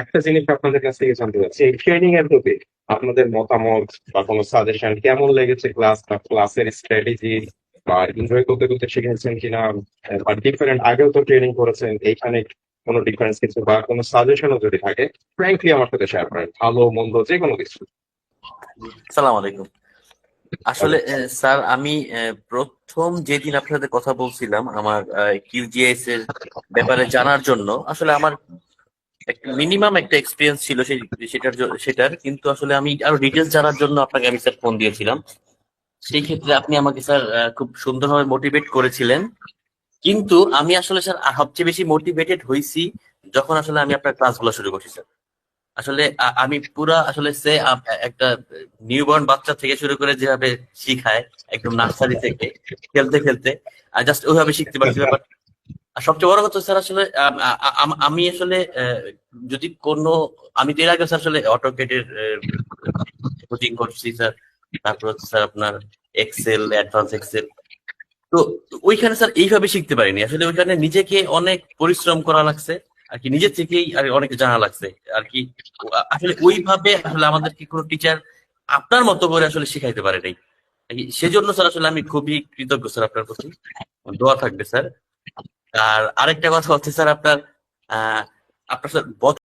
একটা জিনিস আপনাদের কাছ থেকে জানতে চাচ্ছি, এই ট্রেনিং এর প্রতি আপনাদের মতামত বা কোনো সাজেশন কেমন লেগেছে ক্লাস বা ক্লাসের স্ট্র্যাটেজি বা এনজয় করতে করতে শিখেছেন কিনা, বা ডিফারেন্ট আগেও তো ট্রেনিং করেছেন, এইখানে কোনো ডিফারেন্স কিছু বা কোনো সাজেশনও যদি থাকে ফ্র্যাঙ্কলি আমার সাথে শেয়ার করেন, ভালো, মন্দ যে কোনো কিছু। সালাম আলাইকুম। আসলে স্যার, আমি প্রথম যেদিন আপনার সাথে কথা বলছিলাম আমার কিউজিএস এর ব্যাপারে জানার জন্য, আসলে আমার মিনিমাম একটা এক্সপিরিয়েন্স ছিল সেই সেটার সেটার। কিন্তু আসলে আমি আরও ডিটেলস জানার জন্য আপনাকে আমি স্যার ফোন দিয়েছিলাম। সেই ক্ষেত্রে আপনি আমাকে স্যার খুব সুন্দরভাবে মোটিভেট করেছিলেন। কিন্তু আমি আসলে স্যার সবচেয়ে বেশি মোটিভেটেড হয়েছি যখন আসলে আমি আপনার ক্লাসগুলো শুরু করছি স্যার আসলে আমি পুরা আসলে সে একটা নিউবর্ন বাচ্চা থেকে শুরু করে যেভাবে শিখায় একদম নার্সারি থেকে খেলতে খেলতে জাস্ট ওইভাবে শিখতে পারছি। ব্যাপার আর সবচেয়ে বড় কথা স্যার আসলে, আম- আসলে যদি কোনো, আমি তো এর আগে স্যার আসলে অটোকেটের কোচিং করছি স্যার। তারপর হচ্ছে স্যার আপনার এক্সেল অ্যাডভান্স এক্সেল তো ওইখানে স্যার এইভাবে শিখতে পারিনি। আসলে ওইখানে নিজেকে অনেক পরিশ্রম করা লাগছে। আর কি নিজের থেকেই আর অনেক জানা লাগছে। আর কি, আসলে ওইভাবে আসলে আমাদেরকে কোনো টিচার আপনার মতো করে আসলে শিখাইতে পারে নাই সেজন্য স্যার আসলে আমি খুবই কৃতজ্ঞ স্যার আপনার প্রতি। দোয়া থাকবে স্যার। আর আরেকটা কথা হচ্ছে স্যার আপনার আহ আপনার স্যার